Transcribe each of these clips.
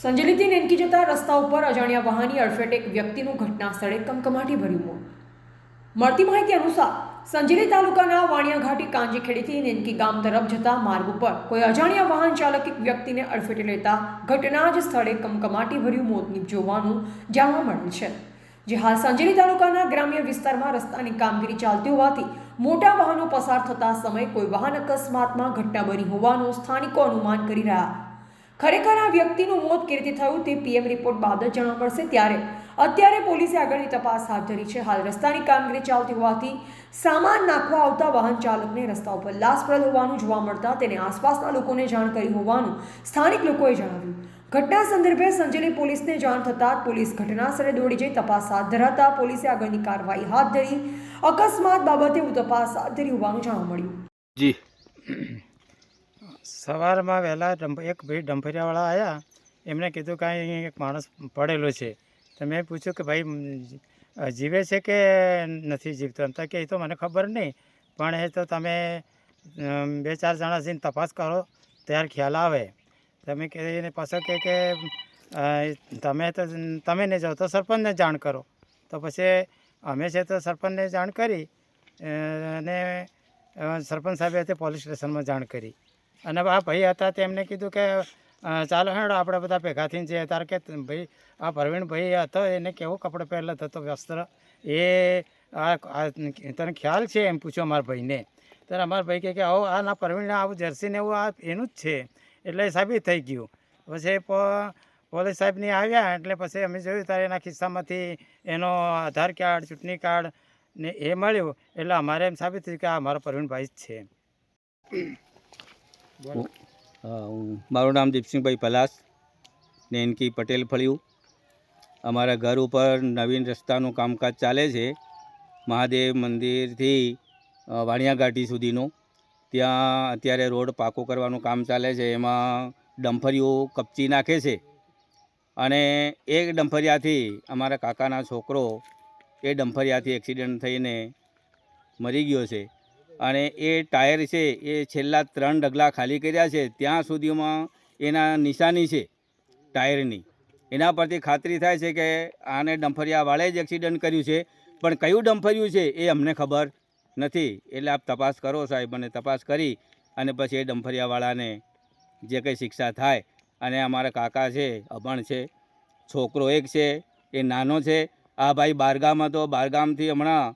સંજેલીથી નેનકી જતા રસ્તા ઉપર અજાણ્યા વાહની અડફેટ એક વ્યક્તિનું ઘટના સ્થળે કમકમાટી ભર્યું મોત. મળતી માહિતી અનુસાર સંજેલી તાલુકાના વાણિયા ઘાટી કાંજીખેડીથી નેનકી ગામ તરફ જતા માર્ગ ઉપર કોઈ અજાણ્યા વાહન ચાલક એક વ્યક્તિને અડફેટે લેતા ઘટના જ સ્થળે કમકમાટી ભર્યું મોત નીપજવાનું જાણવા મળેલ છે. જે હાલ સંજેલી તાલુકાના ગ્રામ્ય વિસ્તારમાં રસ્તાની કામગીરી ચાલતી હોવાથી મોટા વાહનો પસાર થતા સમયે કોઈ વાહન અકસ્માતમાં ઘટના બની હોવાનું સ્થાનિકો અનુમાન કરી રહ્યા ખરેખર આ વ્યક્તિનું મોત કેવી રીતે થયું તે પીએમ રિપોર્ટ બાદ જ જાણવા મળશે. ત્યારે અત્યારે પોલીસે આગળની તપાસ હાથ ધરી છે. હાલ રસ્તાની કામગીરી ચાલતી હોવાથી સામાન નાખવા આવતા વાહન ચાલકને રસ્તા ઉપર લાશ પડેલ હોવાનું જોવા મળતા તેને આસપાસના લોકોને જાણ કરી હોવાનું સ્થાનિક લોકોએ જણાવ્યું. ઘટના સંદર્ભે સંજેલી પોલીસને જાણ થતાં પોલીસ ઘટનાસ્થળે દોડી જઈ તપાસ હાથ ધરાતા પોલીસે આગળની કાર્યવાહી હાથ ધરી. અકસ્માત બાબતે તપાસ હાથ ધરી હોવાનું જાણવા મળ્યું. જી. સવારમાં વહેલા એક ભાઈ ડંફરિયાવાળા આવ્યા એમણે કીધું કાંઈ એક માણસ પડેલો છે. તો મેં પૂછ્યું કે ભાઈ જીવે છે કે નથી જીવતો? એમ તો કે, એ તો મને ખબર નહીં. પણ એ તો તમે બે ચાર જણા જઈને તપાસ કરો. ત્યારે ખ્યાલ આવે. તમે કહીને પાછળ પાછો કહે કે તમે તો તમે નહીં જાઓ તો સરપંચને જાણ કરો. તો પછી અમે છે તો સરપંચને જાણ કરી. અને સરપંચ સાહેબે તે પોલીસ સ્ટેશનમાં જાણ કરી. અને આ ભાઈ હતા તેમને કીધું કે ચાલો હેડો, આપણે બધા ભેગા થઈને જઈએ. તારે કે, ભાઈ, આ પ્રવીણભાઈ હતો, એને કેવું કપડો પહેરેલો હતો વસ્ત્ર. એ, આ તને ખ્યાલ છે? એમ પૂછ્યો અમારા ભાઈને. ત્યારે અમારા ભાઈ કહે કે, આવો, આ ના પ્રવીણ આવું જર્સી ને એવું, આ એનું જ છે. એટલે સાબિત થઈ ગયું. પછી પોલીસ સાહેબની આવ્યા, એટલે પછી અમે જોયું ત્યારે એના ખિસ્સામાંથી એનો આધાર કાર્ડ, ચૂંટણી કાર્ડ ને એ મળ્યું. એટલે અમારે એમ સાબિત થયું કે આ અમારો પ્રવીણભાઈ જ છે. મારું નામ દીપસિંહભાઈ પલાસ નેનકી પટેલ ફળિયું. અમારા ઘર ઉપર નવીન રસ્તાનું કામકાજ ચાલે છે. મહાદેવ મંદિરથી વાણિયાઘાટી વાણિયા ઘાટી સુધીનું. ત્યાં અત્યારે રોડ પાકો કરવાનું કામ ચાલે છે. એમાં ડમ્ફરીઓ કપચી નાખે છે. અને એ ડમ્ફરિયાથી અમારા કાકાના છોકરો એ ડમ્ફરિયાથી એક્સિડન્ટ થઈને મરી ગયો છે. અને એ ટાયર છે, એ છેલ્લા ત્રણ ડગલા ખાલી કર્યા છે, ત્યાં સુધીમાં એના નિશાની છે ટાયરની. એના પરથી ખાતરી થાય છે કે આને ડંફરિયાવાળે જ એક્સિડન્ટ કર્યું છે. પણ કયું ડંફર્યું છે એ અમને ખબર નથી. એટલે આપ તપાસ કરો સાહેબ અને તપાસ કરી અને પછી એ ડંફરિયાવાળાને જે કંઈ શિક્ષા થાય અને અમારા કાકા છે, અભણ છે, છોકરો એક છે, એ નાનો છે. આ ભાઈ બારગામ હતો બારગામથી હમણાં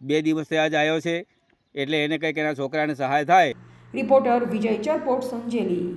બે દિવસ થયા જ આવ્યો છે. એટલે એને કંઈક એના છોકરાને સહાય થાય. રિપોર્ટર વિજય ચરપોટ સંજેલી.